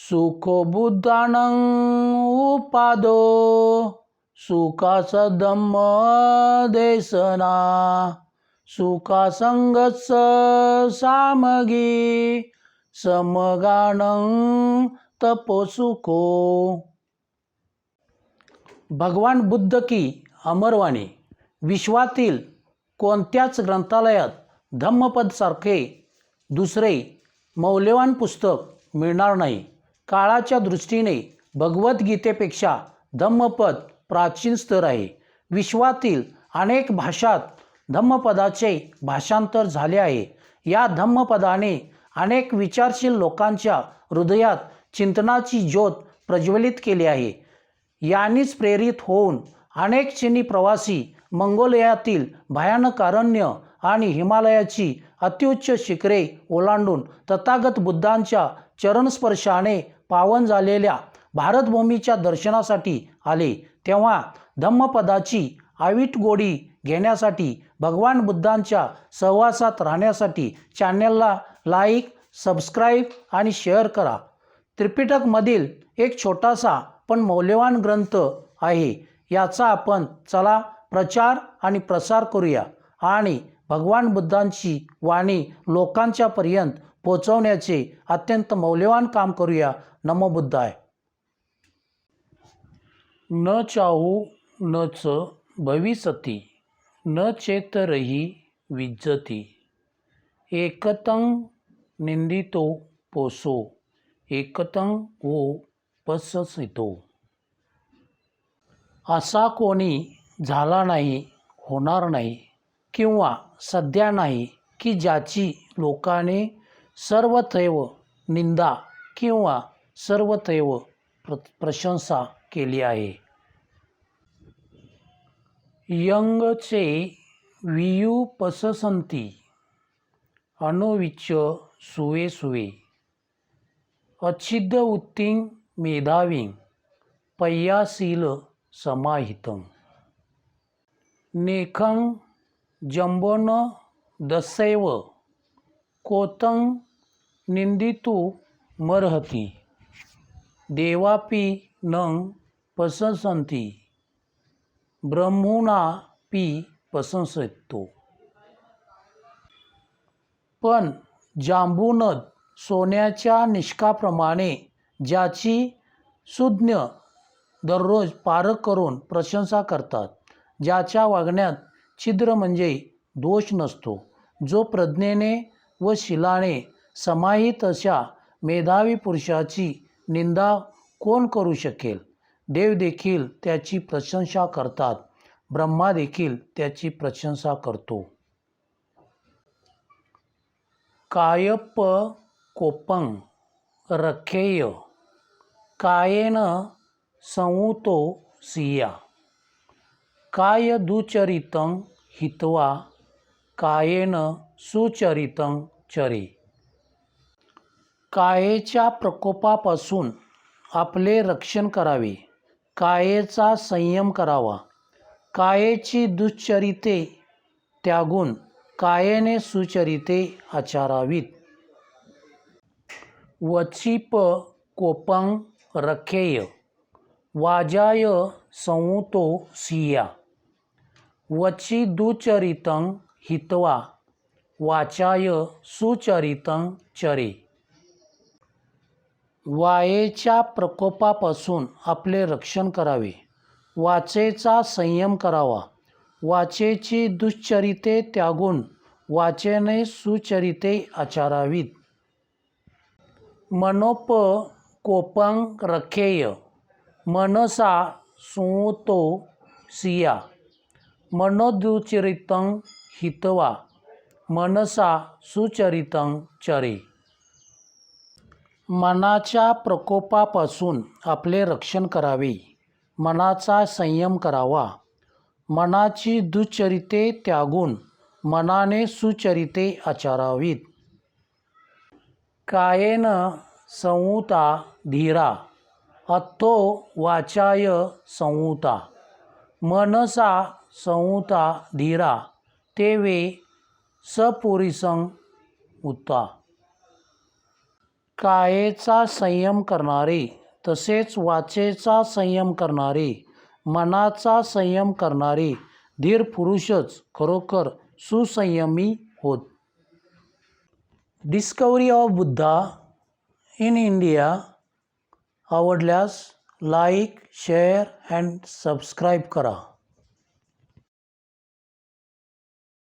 सुखबुद्धान उपादो सुखास धम्म देसना सुखासंगस सामगी समगान तपोसुखो। भगवान बुद्ध की अमरवाणी विश्वातील कोणत्याच ग्रंथालयात धम्मपदसारखे दुसरे मौल्यवान पुस्तक मिळणार नाही. काळाच्या दृष्टीने भगवद्गीतेपेक्षा धम्मपद प्राचीन स्तर आहे. विश्वातील अनेक भाषात धम्मपदाचे भाषांतर झाले आहे. या धम्मपदाने अनेक विचारशील लोकांच्या हृदयात चिंतनाची ज्योत प्रज्वलित केली आहे. यांनीच प्रेरित होऊन अनेक चिनी प्रवासी मंगोलियातील भयानक अरण्य आणि हिमालयाची अत्युच्च शिखरे ओलांडून तथागत बुद्धांच्या चरणस्पर्शाने पावन झालेल्या भारतभूमीच्या दर्शनासाठी आले तेव्हा धम्मपदाची आवीट गोडी घेण्यासाठी भगवान बुद्धांच्या सहवासात राहण्यासाठी चॅनलला लाईक सबस्क्राईब आणि शेअर करा. त्रिपिटकमधील एक छोटासा पण मौल्यवान ग्रंथ आहे याचा आपण चला प्रचार आणि प्रसार करूया. आणि भगवान बुद्धांची वाणी लोकांच्या पर्यंत पोचवण्याचे अत्यंत मौल्यवान काम करूया. नमोबुद्धाय न चाहू न च भविसती न चेतरही विज्जती. एकतं निंदितो पोसो एकतं वो पससितो. असा कोणी झाला नाही होणार नाही किंवा सध्या नाही की ज्याची लोकाने सर्वथैव निंदा किंवा सर्वथैव प्र प्रशंसा केली आहे. यंगचे वियू पससंती अणुविच सुवे सुवे. अच्छिद्ध उत्तिंग मेधाविंग पय्यासील समाहितं. नेखं जंबन दसैव कोतं निंदितू मर्हती देवापि नंग पसंसंती ब्रह्मणा पी पसंसतो पण जांबूनद सोन्याच्या निष्काप्रमाणे ज्याची सुज्ञ दररोज पारख करून प्रशंसा करतात ज्याच्या वागण्यात छिद्र म्हणजे दोष नसतो जो प्रज्ञेने व शिलाने समाहित अशा मेधावी पुरुषाची निंदा कोण करू शकेल? देव देखील त्याची प्रशंसा करतात. ब्रह्मा देखील त्याची प्रशंसा करतो. कायप कोपंग रखेय. कायेन संवतो सिया. काय दुचरितं हितवा कायेन सुचरितं चरी. कायेच्या प्रकोपापासून आपले रक्षण करावे. कायेचा संयम करावा. कायेची दुश्चरिते त्यागून कायेने सुचरिते आचारावीत. वचिप कोपं रखेय. वाजाय संतो सिया. वची दुचरितं हितवा. वाचाय सुचरितं चरे. वायेच्या प्रकोपापासून आपले रक्षण करावे. वाचेचा संयम करावा. वाचेची दुश्चरिते त्यागून वाचेने सुचरिते आचारावीत. मनोप कोपंग रखेय मनसा सुतो सिया. मनोदुचरितं हितवा. मनसा सुचरितं चरे. मनाच्या प्रकोपापासून आपले रक्षण करावे. मनाचा संयम करावा. मनाची दुचरिते त्यागून मनाने सुचरिते आचारावीत. कायेन संहुता धीरा अत्तो वाचाय संहुता. मनसा संहुता धीरा तेवे सपुरिसं उता कायेचा संयम करणारी तसेच वाचेचा संयम करणारी मनाचा संयम करणारी धीर पुरुषच खरोखर सुसंयमी होत. Discovery of Buddha in India आवडल्यास लाईक शेअर अँड सबस्क्राईब करा.